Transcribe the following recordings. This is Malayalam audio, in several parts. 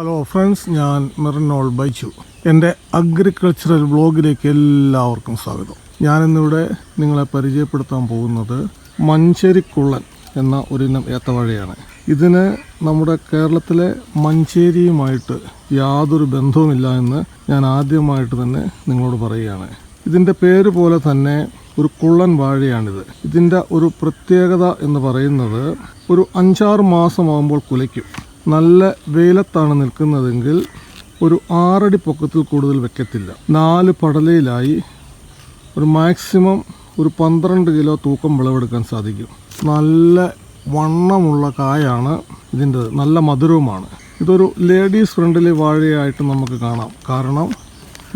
ഫ്രണ്ട്സ് ഞാൻ മെറിനോൾ ബൈച്ചു. എന്റെ അഗ്രികൾച്ചറൽ ബ്ലോഗിലേക്ക് എല്ലാവർക്കും സ്വാഗതം. ഞാനിന്നിവിടെ നിങ്ങളെ പരിചയപ്പെടുത്താൻ പോകുന്നത് മഞ്ചേരിക്കുള്ളൻ എന്ന ഒരിനം ഏത്തവാഴയാണ്. ഇതിന് നമ്മുടെ കേരളത്തിലെ മഞ്ചേരിയുമായിട്ട് യാതൊരു ബന്ധവുമില്ല എന്ന് ഞാൻ ആദ്യമായിട്ട് തന്നെ നിങ്ങളോട് പറയുകയാണ്. ഇതിന്റെ പേര് പോലെ തന്നെ ഒരു കുള്ളൻ വാഴയാണിത്. ഇതിന്റെ ഒരു പ്രത്യേകത എന്ന് പറയുന്നത് ഒരു അഞ്ചാറ് മാസമാകുമ്പോൾ കുലയ്ക്കും. നല്ല വെയിലത്താണ് നിൽക്കുന്നതെങ്കിൽ ഒരു ആറടി പൊക്കത്തിൽ കൂടുതൽ വെക്കത്തില്ല. നാല് പടലയിലായി ഒരു മാക്സിമം ഒരു പന്ത്രണ്ട് കിലോ തൂക്കം വിളവെടുക്കാൻ സാധിക്കും. നല്ല വണ്ണമുള്ള കായാണ് ഇതിന്റെ നല്ല മധുരവുമാണ്. ഇതൊരു ലേഡീസ് ഫ്രണ്ട്ലി വാഴയായിട്ട് നമുക്ക് കാണാം. കാരണം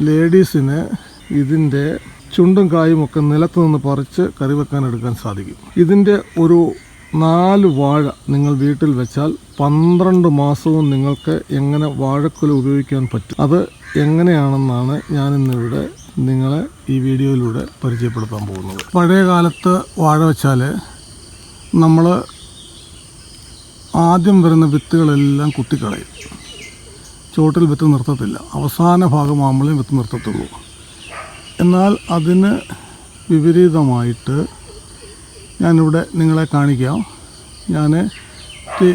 ലേഡീസിന് ഇതിന്റെ ചുണ്ടും കായും ഒക്കെ നിലത്ത് നിന്ന് പറിച്ച് കറി വെക്കാൻ എടുക്കാൻ സാധിക്കും. ഇതിന്റെ ഒരു നാല് വാഴ നിങ്ങൾ വീട്ടിൽ വെച്ചാൽ പന്ത്രണ്ട് മാസവും നിങ്ങൾക്ക് എങ്ങനെ വാഴക്കുല ഉപയോഗിക്കാൻ പറ്റും? അത് എങ്ങനെയാണെന്നാണ് ഞാനിന്നിവിടെ നിങ്ങളെ ഈ വീഡിയോയിലൂടെ പരിചയപ്പെടുത്താൻ പോകുന്നത്. പഴയ കാലത്ത് വാഴ വെച്ചാൽ നമ്മൾ ആദ്യം വരുന്ന വിത്തുകളെല്ലാം കുത്തിക്കളയും. ചുവട്ടിൽ വിത്ത് നിർത്തത്തില്ല. അവസാന ഭാഗമാകുമ്പോഴേ വിത്ത് നിർത്തത്തുള്ളൂ. എന്നാൽ അതിന് വിപരീതമായിട്ട് ഞാനിവിടെ നിങ്ങളെ കാണിക്കാം. ഞാൻ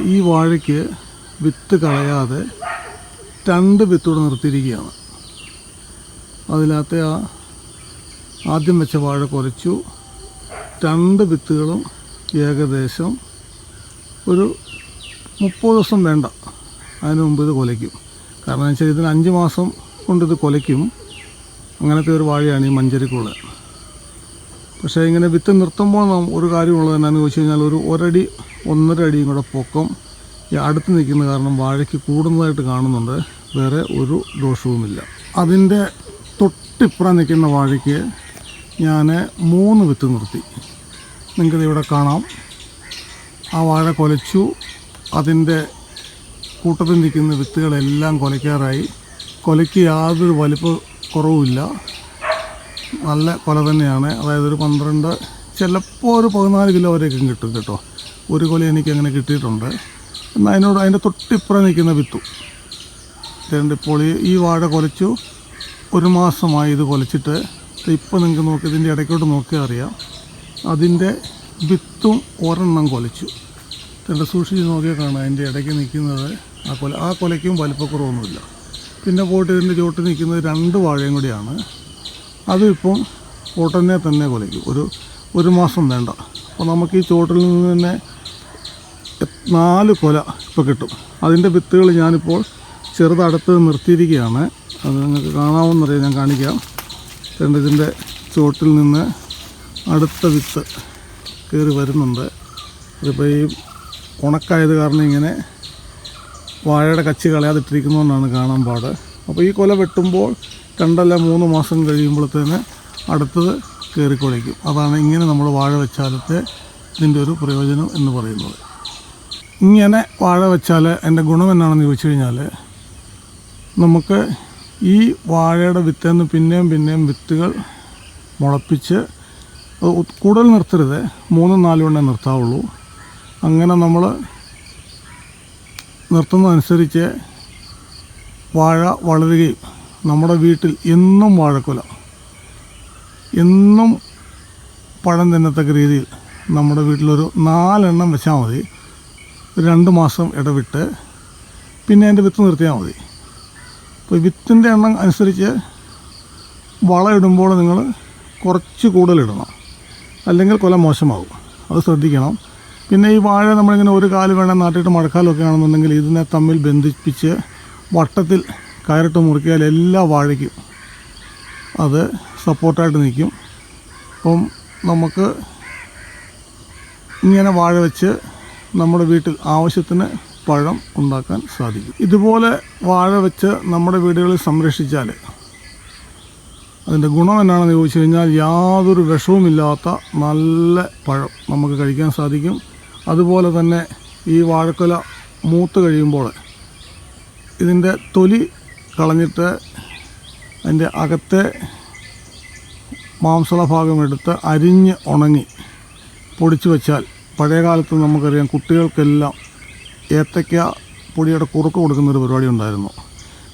ഈ വാഴയ്ക്ക് വിത്ത് കളയാതെ രണ്ട് വിത്തൂടെ നിർത്തിയിരിക്കുകയാണ്. അതിനകത്തെ ആ ആദ്യം വെച്ച വാഴ കുറച്ചു. രണ്ട് വിത്തുകളും ഏകദേശം ഒരു മുപ്പത് ദിവസം വേണ്ട. അതിനു മുമ്പ് ഇത് കൊലയ്ക്കും. കാരണം വെച്ചാൽ ഇതിന് അഞ്ച് മാസം കൊണ്ട് ഇത് കൊലയ്ക്കും. അങ്ങനത്തെ ഒരു വാഴയാണ് ഈ മഞ്ചരിക്കുള്ള പക്ഷേ ഇങ്ങനെ വിത്ത് നിർത്തുമ്പോൾ നാം ഒരു കാര്യമുള്ളത് എന്നാന്ന് ചോദിച്ചു കഴിഞ്ഞാൽ ഒരു ഒരടി ഒന്നര അടിയും കൂടെ പൊക്കം ഈ അടുത്ത് നിൽക്കുന്ന കാരണം വാഴയ്ക്ക് കൂടുന്നതായിട്ട് കാണുന്നുണ്ട്. വേറെ ഒരു ദോഷവുമില്ല. അതിന്റെ തൊട്ടിപ്പുറം നിൽക്കുന്ന വാഴയ്ക്ക് ഞാൻ മൂന്ന് വിത്ത് നിർത്തി. നിങ്ങൾക്കിത് ഇവിടെ കാണാം. ആ വാഴ കൊലച്ചു. അതിന്റെ കൂട്ടത്തിൽ നിൽക്കുന്ന വിത്തുകളെല്ലാം കൊലയ്ക്കാറായി. കൊലയ്ക്ക് യാതൊരു വലിപ്പ കുറവുമില്ല. നല്ല കൊല തന്നെയാണ്. അതായത് ഒരു പന്ത്രണ്ട് ചിലപ്പോൾ ഒരു പതിനാല് കിലോ വരെയൊക്കെ കിട്ടും കേട്ടോ. ഒരു കൊല എനിക്ക് അങ്ങനെ കിട്ടിയിട്ടുണ്ട്. എന്നാൽ അതിനോട് അതിന്റെ തൊട്ടിപ്പുറം നിൽക്കുന്ന വിത്തു. രണ്ട് ഇപ്പോൾ ഈ- വാഴ കൊലച്ചു. ഒരു മാസമായി ഇത് കൊലച്ചിട്ട്. ഇപ്പോൾ നിങ്ങൾക്ക് നോക്കി ഇതിന്റെ ഇടയ്ക്കോട്ട് നോക്കിയാൽ അറിയാം. അതിന്റെ വിത്തും ഒരെണ്ണം കൊലച്ചു. രണ്ട് സൂക്ഷിച്ച് നോക്കിയാൽ കാണാം അതിന്റെ ഇടയ്ക്ക് നിൽക്കുന്നത്. ആ കൊല ആ കൊലയ്ക്കും വലിപ്പക്കുറവൊന്നുമില്ല. പിന്നെ പോയിട്ട് ഇതിന്റെ ചുവട്ട് നിൽക്കുന്നത് രണ്ട് വാഴയും കൂടിയാണ്. അതും ഇപ്പോൾ ഉടനെ തന്നെ കൊലയ്ക്കും. ഒരു ഒരു മാസം വേണ്ട. അപ്പോൾ നമുക്ക് ഈ ചുവട്ടിൽ നിന്ന് തന്നെ നാല് കൊല ഇപ്പോൾ കിട്ടും. അതിന്റെ വിത്തുകൾ ഞാനിപ്പോൾ ചെറുതടുത്ത് നിർത്തിയിരിക്കുകയാണ്. അത് നിങ്ങൾക്ക് കാണാവുന്നറിയാം ഞാൻ കാണിക്കാം. രണ്ട് ഇതിന്റെ ചുവട്ടിൽ നിന്ന് അടുത്ത വിത്ത് കയറി വരുന്നുണ്ട്. അതിപ്പോൾ ഈ ഉണക്കായത് കാരണം ഇങ്ങനെ വാഴയുടെ കച്ചി കളയാതിട്ടിരിക്കുന്നതുകൊണ്ടാണ് കാണാൻ പാട്. അപ്പോൾ ഈ കൊല വെട്ടുമ്പോൾ രണ്ടല്ല മൂന്ന് മാസം കഴിയുമ്പോഴത്തേന് അടുത്തത് കയറിക്കൊളിക്കും അതാണ് ഇങ്ങനെ നമ്മൾ വാഴ വെച്ചാലത്തെ ഇതിന്റെ ഒരു പ്രയോജനം എന്ന് പറയുന്നത്. ഇങ്ങനെ വാഴ വെച്ചാൽ എന്റെ ഗുണം എന്നാണെന്ന് ചോദിച്ചു കഴിഞ്ഞാൽ നമുക്ക് ഈ വാഴയുടെ വിത്തേന്ന് പിന്നെയും പിന്നെയും വിത്തുകൾ മുളപ്പിച്ച് കൂടുതൽ നിർത്തരുത്. മൂന്നും നാലും എണ്ണേ നിർത്താവുള്ളൂ. അങ്ങനെ നമ്മൾ നിർത്തുന്നതനുസരിച്ച് വാഴ വളരുകയും നമ്മുടെ വീട്ടിൽ എന്നും വാഴക്കുല. എന്നും പഴം തിന്നത്തക്ക രീതിയിൽ നമ്മുടെ വീട്ടിലൊരു നാലെണ്ണം വെച്ചാൽ മതി. രണ്ട് മാസം ഇടവിട്ട് പിന്നെ അതിന്റെ വിത്ത് നിർത്തിയാൽ മതി. അപ്പോൾ വിത്തിന്റെ എണ്ണം അനുസരിച്ച് വളമിടുമ്പോൾ നിങ്ങൾ കുറച്ച് കൂടുതലിടണം അല്ലെങ്കിൽ കൊല മോശമാകും അത് ശ്രദ്ധിക്കണം. പിന്നെ ഈ വാഴ നമ്മളിങ്ങനെ ഒരു കാൽ വേണം നാട്ടിയിട്ട് മഴക്കാലമൊക്കെ ആണെന്നുണ്ടെങ്കിൽ ഇതിനെ തമ്മിൽ ബന്ധിപ്പിച്ച് വട്ടത്തിൽ കയറിട്ട് മുറിക്കിയാൽ എല്ലാ വാഴയ്ക്കും അത് സപ്പോർട്ടായിട്ട് നിൽക്കും. അപ്പം നമുക്ക് ഇങ്ങനെ വാഴ വെച്ച് നമ്മുടെ വീട്ടിൽ ആവശ്യത്തിന് പഴം ഉണ്ടാക്കാൻ സാധിക്കും. ഇതുപോലെ വാഴ വെച്ച് നമ്മുടെ വീടുകളിൽ സംരക്ഷിച്ചാൽ അതിന്റെ ഗുണം എന്നാണെന്ന് ചോദിച്ചു കഴിഞ്ഞാൽ യാതൊരു വിഷവുമില്ലാത്ത നല്ല പഴം നമുക്ക് കഴിക്കാൻ സാധിക്കും. അതുപോലെ തന്നെ ഈ വാഴക്കൊല മൂത്ത് കഴിയുമ്പോൾ ഇതിന്റെ തൊലി കളഞ്ഞിട്ട് അതിന്റെ അകത്തെ മാംസള ഭാഗം എടുത്ത് അരിഞ്ഞ് ഉണങ്ങി പൊടിച്ചു വെച്ചാൽ പഴയ കാലത്ത് നമുക്കറിയാം കുട്ടികൾക്കെല്ലാം ഏത്തയ്ക്ക പൊടിയുടെ കുറുക്ക് കൊടുക്കുന്നൊരു പരിപാടി ഉണ്ടായിരുന്നു.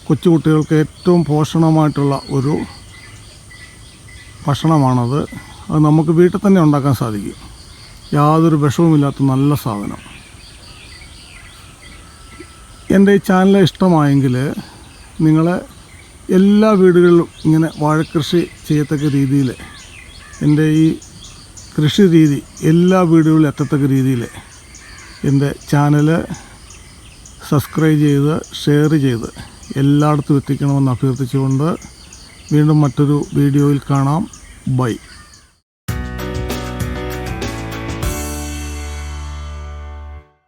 കൊച്ചുകുട്ടികൾക്ക് ഏറ്റവും പോഷണമായിട്ടുള്ള ഒരു ഭക്ഷണമാണത്. അത് നമുക്ക് വീട്ടിൽ തന്നെ ഉണ്ടാക്കാൻ സാധിക്കും. യാതൊരു വിഷവുമില്ലാത്ത നല്ല സാധനം. എന്റെ ഈ ചാനൽ ഇഷ്ടമായെങ്കിൽ നിങ്ങൾ എല്ലാ വീടുകളിലും ഇങ്ങനെ വാഴക്കൃഷി ചെയ്യത്തക്ക രീതിയിൽ എന്റെ ഈ കൃഷി രീതി എല്ലാ വീടുകളിലും എത്തത്തക്ക രീതിയിൽ എന്റെ ചാനൽ സബ്സ്ക്രൈബ് ചെയ്ത് ഷെയർ ചെയ്ത് എല്ലായിടത്തും എത്തിക്കണമെന്ന് അഭ്യർത്ഥിച്ചുകൊണ്ട് വീണ്ടും മറ്റൊരു വീഡിയോയിൽ കാണാം. ബൈ.